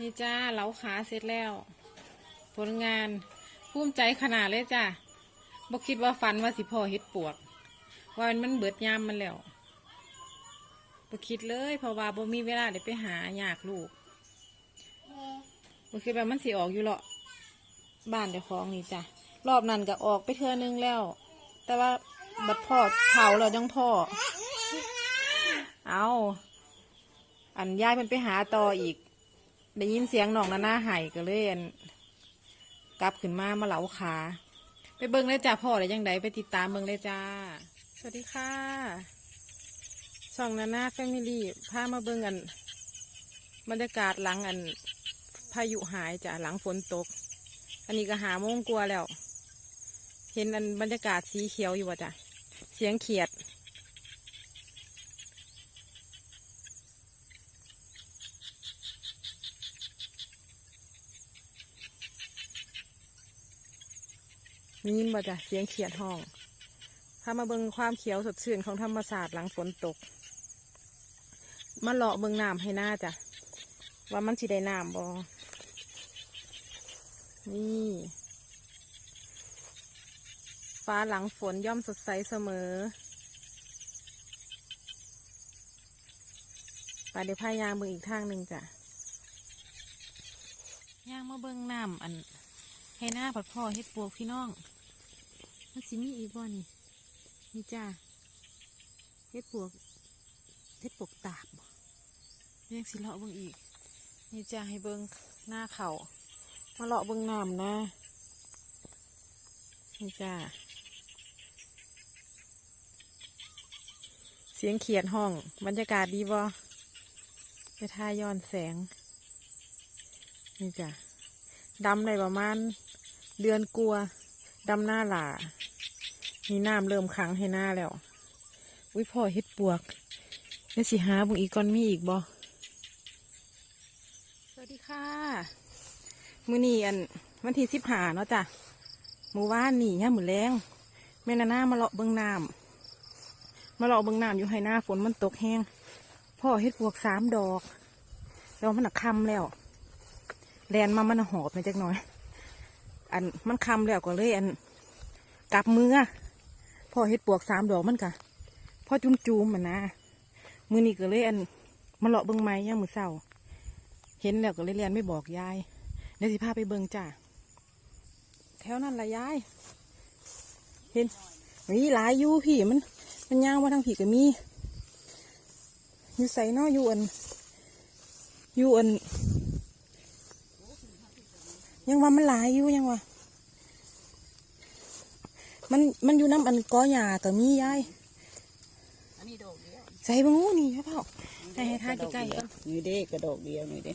นี่จ้าเหลาขาเสร็จแล้ว ผลงานภูมิใจขนาดเลยจ้าบ่คิดว่าฝันว่าสิพ่อเฮ็ดปวกว่ามันเบิดยามมันแล้วบ่คิดเลยเพราะว่าบ่มีเวลาได้ไปหาอยากลูกบ่คิดว่ามันสิออกอยู่หรอกบ้านเจ้าของนี่จ้ะรอบนั้นก็ออกไปเทื่อนึงแล้ว แต่ว่าบัดพ่อเผาแล้วจังพ่อ เอาอันยายเพิ่นไปหาต่ออีก ได้ยินเสียงน้องนานาไห้ก็เลยอันกลับขึ้นมามาเหลาขา ไปเบิ่งเลยจ้าพ่อได้ยังไดไปติดตามเบิ่งเลยจ้า สวัสดีค่ะช่องนานาแฟมิลี่พามาเบิ่งกันบรรยากาศหลังอันพายุหายจ้ะหลังฝนตก อันนี้ก็หาโมงกลัวแล้ว เห็นอันบรรยากาศสีเขียวอยู่ว่ะจ้ะเสียงเขียด มียินบ่จ้ะเสียงเขียดห้องพามาเบิงความเขียวสดชื่นของธรรมศาสตร์หลังฝนตก มาเลาะเบิงน้ำให้หน้าจ้ะ ว่ามันสิได้น้ำบ่นี่ฟ้าหลังฝนย่อมสดใสเสมอไปเดี๋ยวพายางเบิงอีกทางหนึ่งจ้ะย่างมาเบิ่งน้ำอัน ให้หน้าผัดพ่อเฮ็ดปวกพี่น้อง มันสิมีอีกบ่นี่นี่จ้าเฮ็ดปวกเฮ็ดปวกตาบบ่เรียกสิเลาะเบิ่งอีก นี่จ้าให้เบิ่งหน้าเขามาเลาะเบิ่งน้ำนะนี่จ้าเสียงเขียดห้อง บรรยากาศดีบ่ไปทายย้อนแสง นี่จ้ะดำในประมาณ เดือนกลัวดำหน้าหลามีน้ำเริ่มขังให้หน้าแล้วอุ้ยพ่อเฮ็ดปวกแล้วสิหาบุงอีกก่อนมีอีกบ่สวัสดีค่ะมื้อนี้อันวันที่สิบหาเนาะจ้ะมื้อวานนี่ย่ามื้อแรงแม่นาหน้ามาเลาะเบิ่งน้ำมาเลาะเบิ่งน้ำอยู่ให้หน้าฝนมันตกแห้งพ่อเฮ็ดปวกสามดอกแล้วมันหนักคำแล้วแลนมามันหอบไปจักหน่อย อันมันคำแล้วก็เลย อันกลับมือพอเฮ็ดปวกสามดอกมันกะพอจุ้มจูมมันนะมือนี้ก็เลยอันมาเลาะเบิ่งไม้ย่างมือเศร้า เห็นแล้วก็เลยเรียนไม่บอกยายเดี๋ยวสิพาไปเบิ่งจ้าแถวนั้นละยาย เห็นมีหลายอยู่พี่มัน มันย่างมาทางผีก็มีอยู่ใส่นออยู่อันอยู่อัน ยังว่ามันหลายอยู่ยังว่ามันมันอยู่น้ำอันก้อหญ้าก็มียายอันนี้ดอกเดียวใส่บังงูนี่ครับพ่อให้ให้ทาใกล้ๆก่อนนี่เด้กระดอกเดียวนี่เด้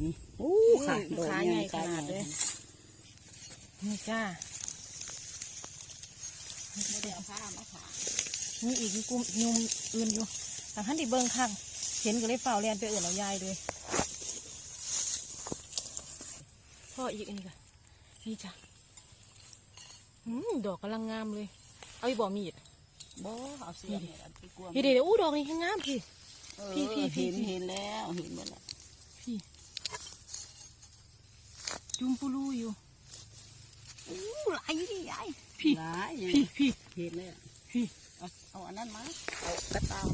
นี่โอ้ขาดดอกขาใหใหญ่ญ่ขนาดเลยนี่จ้าไม่ได้เอาผ้ามาผ่านี่อีกมีกลุ่มยุมอื่นอยู่ ทางท่านที่เบิ้งข้างเห็นก็เลยเฝ้าเรียนไปเอื่นเอายายเลยพ่ออีกอันนี้ค่ะนี่จ้ะอืมดอกกำลังงามเลย เอาอีบ่มีดบ่เอาเสียมเนี่ยอันที่กวางพี่เดี๋ยวอู้ดอกนี้ให้งามพี่เออพี่พี่พี่เห็นเห็นแล้วเห็นหมดแล้วพี่จุ่มปูรูอยู่อู้หลายอยู่ดิยายพี่หลายอยู่พี่พี่เห็นเลยพี่ เอาเอาอันนั้นมา เอากระตาม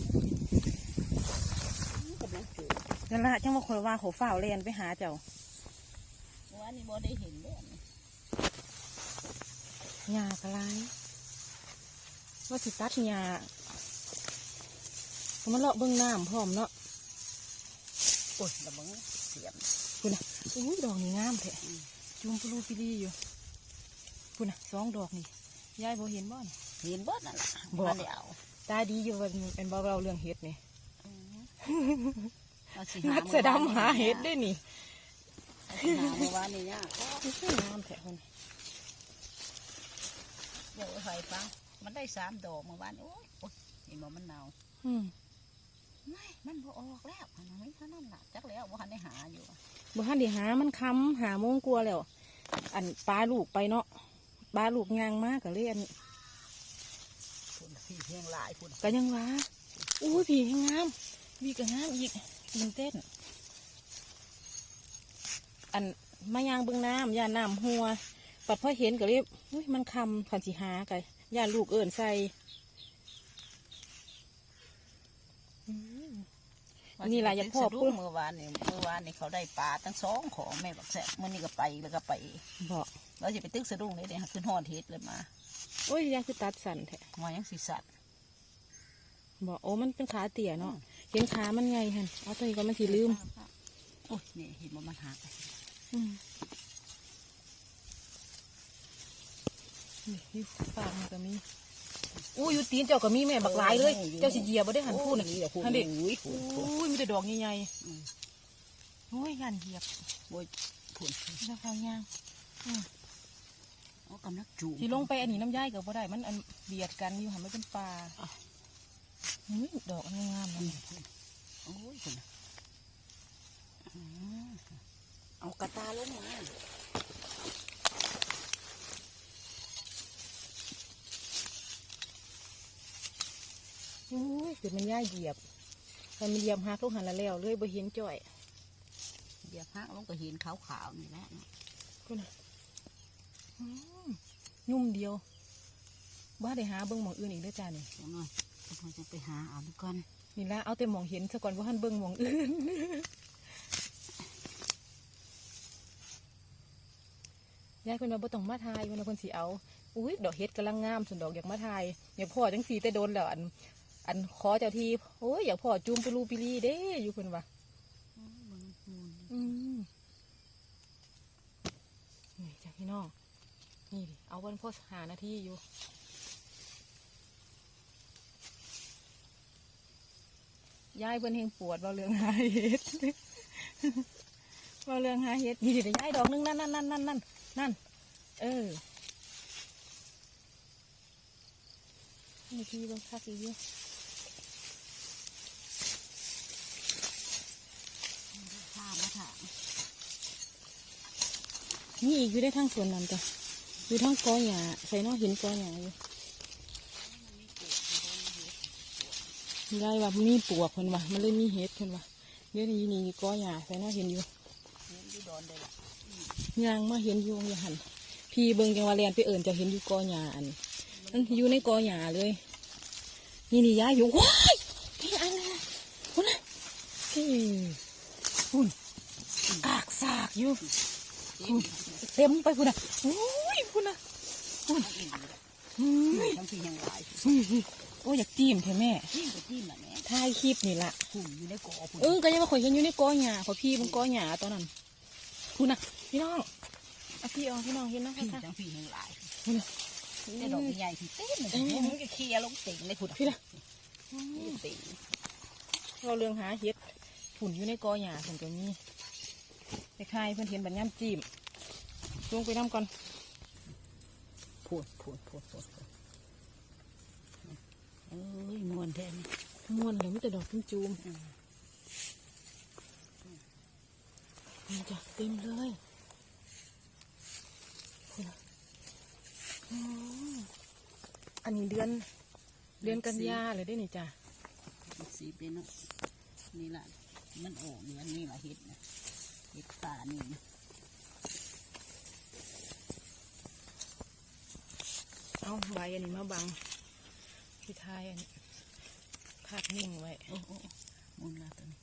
กำลังเจอนั่นละจังว่าคนว่าเขาเฝ้าเรียนไปหาเจ้าว่านี่บ่ได้เห็นเลยอันนี้หญ้ากระไรว่าสิตัดหญ้าก็มาเลาะเบิ่งน้ำพร้อมเนาะโอ้ยระเบิงเสียมคุณน่ะอุ้ยดอกนี่งามแท้จุ่มปลูปิลีอยู่คุณน่ะสองดอกนี่ ยายบ่เห็นบ่นเห็นเบิดนั่นล่ะบ่บ่ได้เอาตาดีอยู่ว่าเป็นเบาเราเรื่องเห็ดนี่เอาสินักแสดงหาเห็ดได้นี่เอาสิหาเมื่อวานนี่ยากงามแท้คนเดี๋ยวเอาไฟฟังมันได้สามดอกเมื่อวานโอ้ยโอ้ยนี่บ่มันเน่าอืมไม่มันบ่ออกแล้วอันนั้นเท่านั้นล่ะจักแล้วบ่ทันได้หาอยู่อะบ่ทันได้หามันค้ำหาโมงกลัวาแล้ว อันปลาลูกไปเนาะ ปลาลูกยางมากก็เลยอันคนละพี่เพียงหลายพุ่นก็ยังว่าอู้ยผีงามวีก็งามอีกตื่นเต้น อันมายางเบิ่งน้ำย่าน้ำหัวปัดพอเห็นก็เลยอุ้ยมันคำขันสิหาไก่ย่าลูกเอิญใส่อืมนี่ล่ะอย่าพ่อพูพูดดเมื่อวานนี่เมื่อวานนี่เขาได้ปลาทั้งสองของแม่บักแสบมื่อนี้ก็ไปแล้วก็ไปบอก เราจะไปตึกสะดุ้งเลยเนี่ยขึ้นหอดเฮ็ดเลยมาโอ้ยยาคือตัดสันแท้มายังสีสัตว์บอกโอ้มันเป็นขาเตี่ยเนาะเห็นขามันไงฮันเอาตัวนี้ก็มันสิลืมโอ้ยนี่เห็นว่ามันหักอืมนี่อยู่ปากมันก็มีอู้อยู่ตีนเจ้าก็มีแม่บักหลายเลย เจ้าสิเหยียบบ่ได้หันพูดน่ะนี่แหละพูดหันเด็กอุ้ยพูดพูดอู้ยมีแต่ดอกใหญ่อืมๆโอ้ยยันเหยียบโอ้ยพูดเจ้าเขาย่าง เอากำนักจูงสิลงไปอันนี้น้ำย่ายก็บ่ได้มันอันเบียดกันอยู่หันไม่เป็นปลาอะอุ้ยดอกงามๆอืนะมโอ้ยคุณอืมเอากระตาลงมาอุ้ยคือมันย่ายเหยียบมันมันเหยียบหักลูกหันละแล้วเลยบ่เห็นจ่อยเดี๋ยวพักลงก็เห็นขาวๆนี่แหละกูน่ะอืม ยุ่มเดียวบ้าได้หาเบิ่งหมองอื่นอีกเด้อจ้านี่เดี๋ยวหน่อยเราจะไปหาเอาดูก่อนนี่ละเอาแต่หมองเห็นซะก่อนว่าหันเบิ่งหมองอื่น ยายคนว่าบ่ต้องมาทายวันละคนสิเอาอุ้ยดอกเฮ็ดกำลังงามส่วนดอกอยากมาทายอยากพ่อจังสีแต่โดนแล้วอัน อันขอเจ้าทีโอ้ยอยากพ่อจูมไปรูปิลีเด้อยู่เพิ่นว่าอืมนี่จ้ะพี่น้อง นี่ดิเอาวันพ่อหานาทีอยู่ ยายเพิ่นเฮงปวดเราเรื่องหาเห็ดเราเรื่องหาเห็ดนี่ดิยายดอกหนึงนั่นนั่นนั่นนั่นนั่นนั่นเออนี่ทีบางคักอีกอยู่ข้ามาถามนี่อีกอยู่ได้ทั้งส่วนนั้นจ้ะ อยู่ทั้งกอหญ้าใส่เนอหินกอหญ้าอยู่ยายว่ามีปวกเพิ่นว่ามันเลยมีเห็ดเพิ่นว่าเดี๋ยวนี้นี่กอหญ้าใส่นอเห็นอยู่เห็นอยู่ดอนได้ละยางมาเห็นอยู่อย่าหันพี่เบิงจังว่าแลนไปเอิ่นจะเห็นอยู่กอหญ้าอันนั่นอยู่ในกอหญ้าเลย นี่นี่ยายอยู่ว้ายพี่อันนี้คุณนะพี่คุณกากสากอยู่เต็มไปคุณนะ ทั้งอินอืมทั้งพี่ยังหลายโอ้ยอยากจิ้มเถอะแม่จิ้มก็จิ้มละแม่ถ่ายคลิปนี่ละหุ่นอยู่ในกอพุ่นเออก็ยังมาข่อยเห็นอยู่ในกอหญ้าขอยพี่มันกอหญ้าตอนนั้นคุณนะพี่น้องเอาพี่เอาพี่น้องเห็นนะพี่คะทั้งพี่ยังหลายคุณนะแต่ดอกใหญ่ที่เต้นเลยมันก็เคลียร์ลงติ่งเลยพุ่นพี่นะติ่งเราเรื่องหาเห็ดผุ่นอยู่ในกอหญ้าผุ่นตัวนี้ไปคายเพื่อนเห็นบัญญัติจิ้มลงไปน้ำก่อน พุ่นพุ่นพุ่นพุ่นเอ้ยมวนแท้นี่ม้วนเลยไม่แต่ดอกจุ้มจูมมันจะเต็มเลยพุ่นน่ะอ๋ออันนี้เดือน เดือนกันยาเลยได้นี่จ้ะสีเป็นเนาะนี่ล่ะมันออกเนื้อนี่ล่ะเห็ดนะเห็ดป่านี่นะ เอาใบอันนี้มาบังพี่ทายอันนี้คาดนิ่งไว้โอ้โอ้มุนละตัวนี้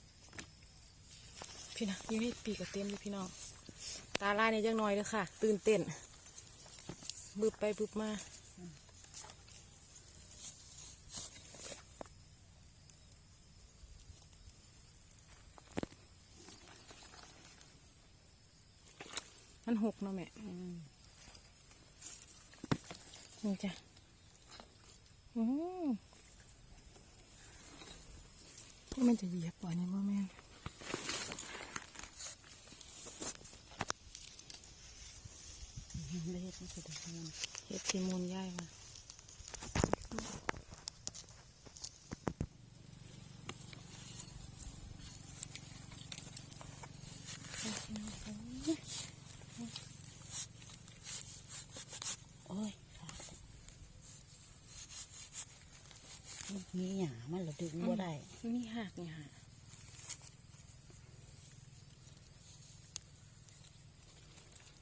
พี่นะอยี่นี่ปีกกับเต็มเลยพี่น้องตาลายเนี่ยจังน้อยเลยค่ะ ตื่นเต้นบึบไปบึบมามันหกเนาะแม่อืม นี่จ้ะอืมมันจะเหยียบป่ะนี่บ่แม่นเลยเห็ดนี่คือตัวมุนเฮ็ดที่มูลย่ายมา โอ้ย มีหย ถึงบ่ได้มีหักนี่ค่ะ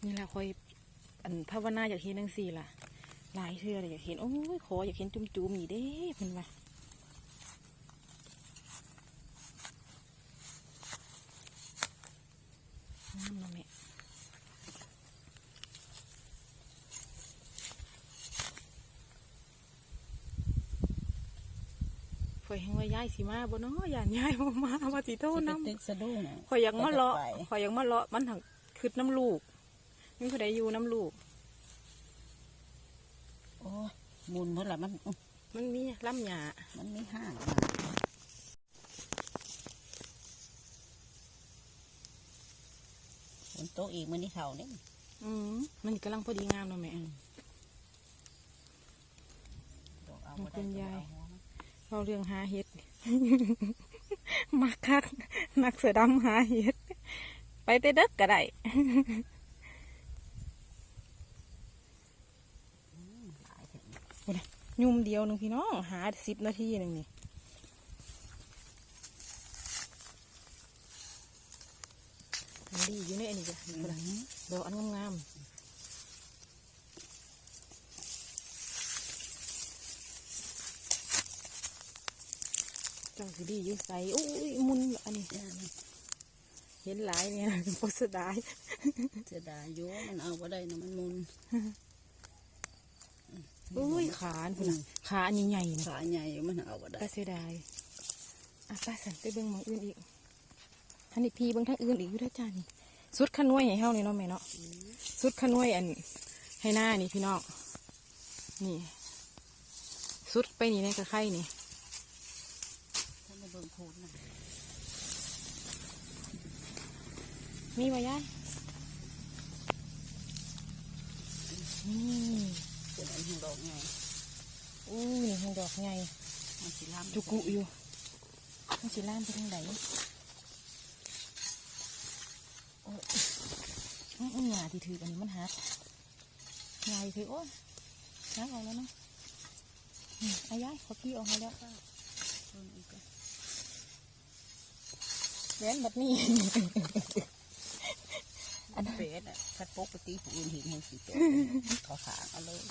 นี่ละคอยอันภาวนาอยากเห็นนังสี่ล่ะ หลายเทื่อเลยอยากเห็นโอ้ยขออยากเห็นจุ้มๆนี่เด้เพิ่นว่าน้ำเนาะแม่ คอยแหงว่าย้ายสิมาบ่เนาะย่านย้ายบ่มาว่าสิโทษสิน้ำไปตึกสะดุ้งน่ะข่อยอยากมาเลาะไปข่อยอยากมาเลาะมันถังคืดน้ำลูกมีผู้ใดอยู่น้ำลูก โอ้ยมุนเพิ่นละมันอื้อมันมีล่ำหยามันไม่ห่างมาฝนตกอีกมื้อนี้เท่านี่อืมมันกำลังพอดีงามเนาะแม่ดอกเอาขอบบ่คุได้ณยายดอก เอาหัวมันเราเรื่องหาเห็ดมักคักนักเสือดำหาเห็ด ไปแต่เด็กก็ได้หลายถึงยุ่มเดียวหนึ่งพี่น้องหาสิบนาทีหนึ่งนี่มันดีอยู่ในอันนี้จ้ะอืมดอกอันงามๆ จังสิดีอยู่ใสโอ้ยมุนอันนี้ย่านเห็นหลายเนี่ยโพสดายเสียดายอยู่มันเอาบ่ได้นะมันมุนอุ้ยขาอันพุ่นน่ะขาอันนี้ใหญ่นะขาใหญ่มันเอาบ่ได้ก็เสียดายอะไป้าสันไปเบิ่งหมองอื่นอีกท่านอีกพี่เบิ่งทางอื่นอีกอยู่ด้วยจ้านี่สุดขนวยให้เฮานี่เนาะแม่เนาะสุดขนวยอันให้หน้านี่พี่น้องนี่สุดไปนี่ในกระไข่นี่ ถ้ามาเบิ่งโคนน่ะมีมายายนี่เป็นอันของดอกใหญ่อู้นี่ทางดอกใหญ่มันสิลามจุกุอยู่มันสิล่ามไปทางไหนโอ้ยอื้ออื้อหยาที่ถืออันนี้มันหักหยาที่ถือโอ้ยหักออกแล้วเนาะอืมอายายขอพี่ออกมาแล้วเบิ่งอีกก็แหว นแบบนี้ อันเป็ดอะคัดปกติผู้อื่นเห็นเห็นสิโตเขาขางเอาเลย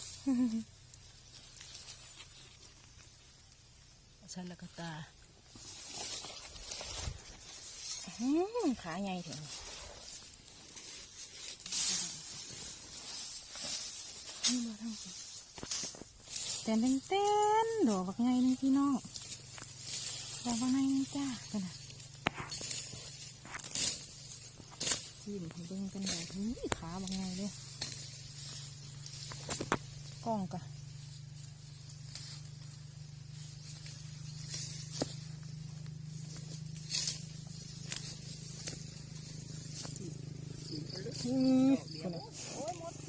ฉันละก็ตาอืมขาใหญ่ถึงนี่บ่ทั้งสิเต้นเป็นเต้นดอกบักไงนึงพี่น้องดอกบักไงนึงจ้ากันนะ ยิ้มเบิ่งกันแบบนี้ขาบักไงเลยกล้องกะ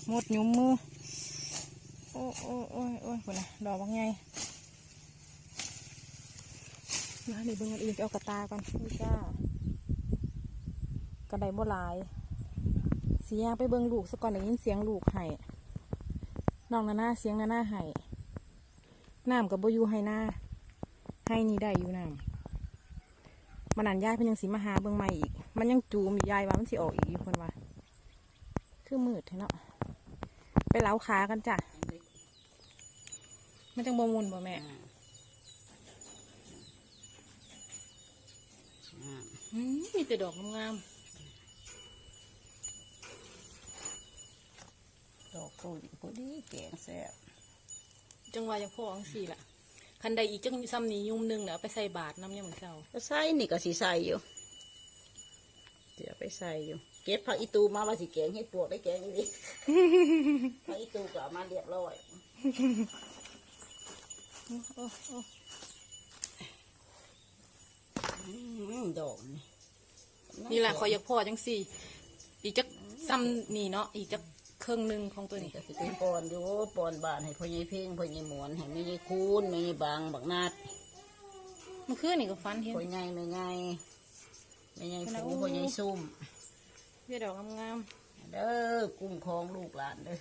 หมดหยุมมือ โอ้โอ้โอ้ยโอ้ยคนน่ะดอกบักไงมานี่เบิ่งอันอื่นไปเอากระตาก่อนนี่จ้า กระไดบ่หลายเสียงไปเบิ่งลูกซะก่อนได้ยินเสียงลูกไห้น้องนาหน้าเสียงนาหน้าไห้น้ำกับบ่อยู่ไห้หน้าให้นี่ได้อยู่น้ำมันนันยายเพิ่นยังสิมาหาเบิ่งใหม่อีก มันยังจูมอยู่ยายว่ามันสิออกอีกอยู่คนว่าคือมืดแท้เนาะไปเล้าขากันจ้ะมันจังบ่มุนบ่แม่อ่าอ่าอืมมีแต่ดอกงาม ดอกตุ่นพอดีแกงแซ่บๆจังว่าอย่างพ่ออังสี่ล่ะ คันใดอีกจังซ้ำนี้ยุ่มหนึงแล้วเอาไปใส่บาทน้ำยามมื้อเช้าก็ใส่นี่ก็สิใส่อยู่เดี๋ยวไปใส่อยู่ เก็บผักอีตูมาว่าสิแกงให้ปวกได้แกงอีก ผักอีตูก็เอามาเรียบร้อยโอ้โอ้อืมดอกนี่ นี่แหละขอยอยากพ่อจังสี่ อีกจักซ้ำนี่เนาะอีกจัก เครื่องหนึงของตัวนี่นี้ก็สิเป็นปอนอยู่ปอนบานให้พ่อใหญ่เพ่งพ่อใหญ่หมวนให้แม่ใหญ่คูนแม่ใหญ่บางบักนาดเมื่อคืนนี่ก็ฟันเห็นพ่อใหญ่แม่ใหญ่แม่ใหญ่ฟูพ่อใหญ่ซุ่มเวียดอกงามเด้อกุ้มครองลูกหลานเด้อ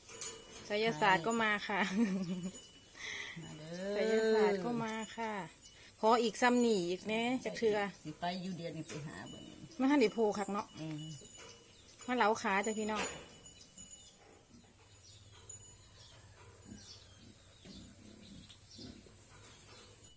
ๆไสยศาสตร์ก็มาค่ะมาเด้อไสยศาสตร์ก็มาค่ะขออีกซ้ำหนีอีกแน่จะเถือสิไปอยู่เดียวนี่ไปหาเบิ่งมาหันดิโพคักเนาะอืมมาเหลาขาจ้ะพี่น้องเ